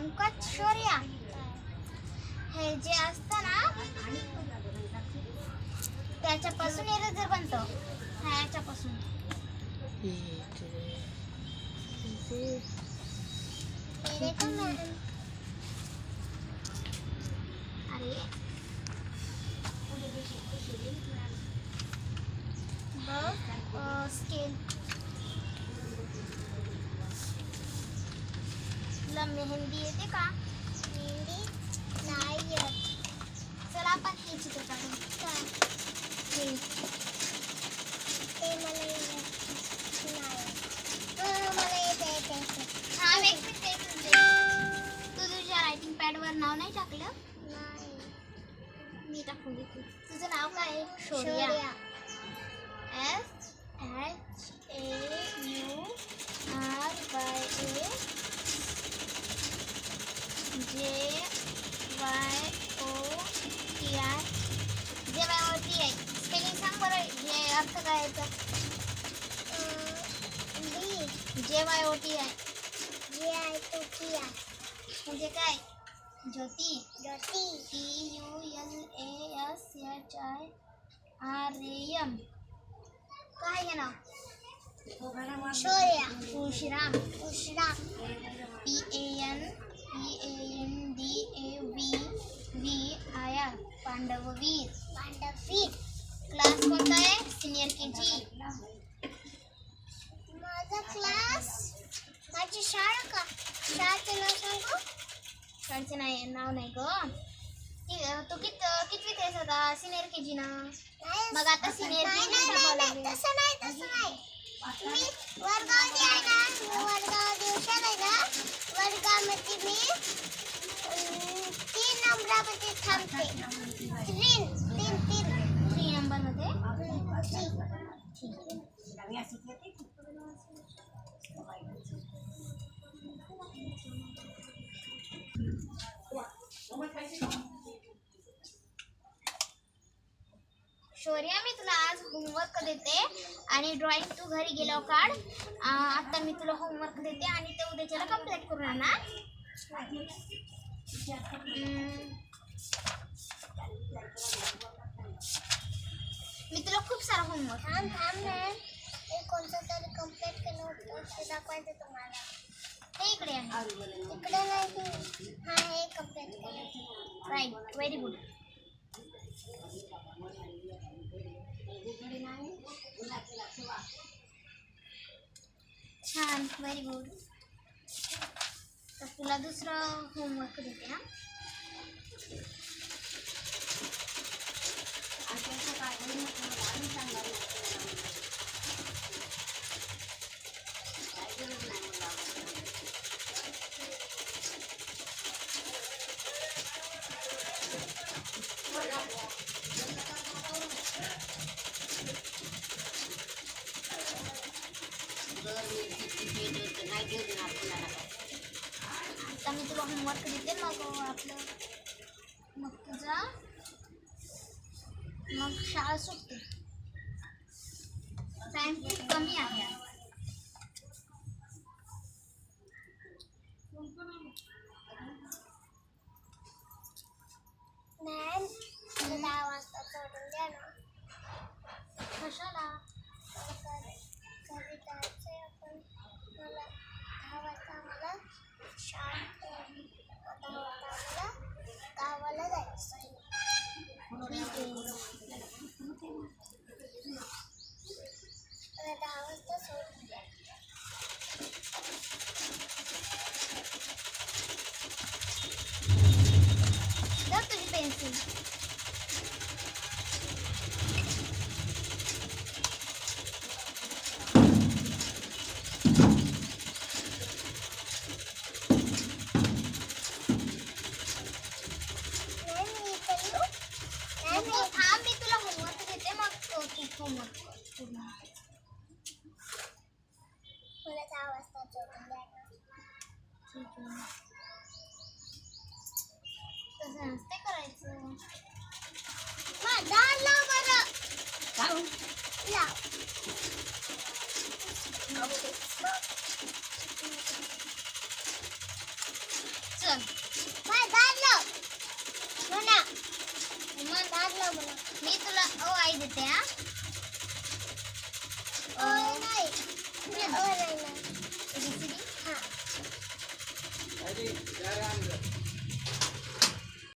पंकज शौर्या. हे जे असतं ना त्याच्यापासून इरेजर बनतो. हा याच्यापासून. अरे तुला मेहंदी येते का? मेहंदी नाही येत चला आपण हे चित्र काढू हे. ते मला येत. नाही. मला येते येते हा एक मिनिट एक मिनिट. तू तुझ्या रायटिंग पॅडवर नाव नाही टाकलं? नाही. मी टाकून देते. तुझं नाव काय? आहे Shaurya. S H A U R Y A Y O T I J Y O T I spelling सांग बरं हे अर्थ काय याचा J Y O T I J I O T I म्हणजे काय Jyoti Jyoti T U N A S H I R A M काय हे नाव शौर्या उशिराम उशिराम पी ए शाळेचं नाव सांगू शाळेचं नाही नाव नाही ग. ती- कित कितवीत आहेस आता? सिनियर के जी ना? मग आता सिनियर के जी तसं नाही तसं नाही. मी वडगावची आहे ना मी वडगाव हुशार आहे ना वडगावमध्ये मी तीन नंबरामध्ये थांबते. तीन. शौर्या मी तुला आज होमवर्क देते आणि ड्रॉइंग तू घरी गेलो काढ. आता मी तुला होमवर्क देते आणि ते उद्याच्याला कंप्लीट करून आणा मी तुला खूप सारा होमवर्क थांब थांब कोणतं तरी कंप्लीट केलं होतं ते दाखवायचं तुम्हाला. इकडे आहे. इकडे नाही हा हे कंप्लीट राईट व्हेरी गुड छान व्हेरी गुड तर तुला दुसरं होमवर्क देते हा. आता मी तुला होमवर्क देते मग आपलं मग तुझा मग शाळा सुटते टाइम खूप कमी आहे मॅम दहा वाजता सोडून द्या ना. कशाला? मला दहा नाही, ओ नाही नाही ABCD हा Ready? Jai Ram.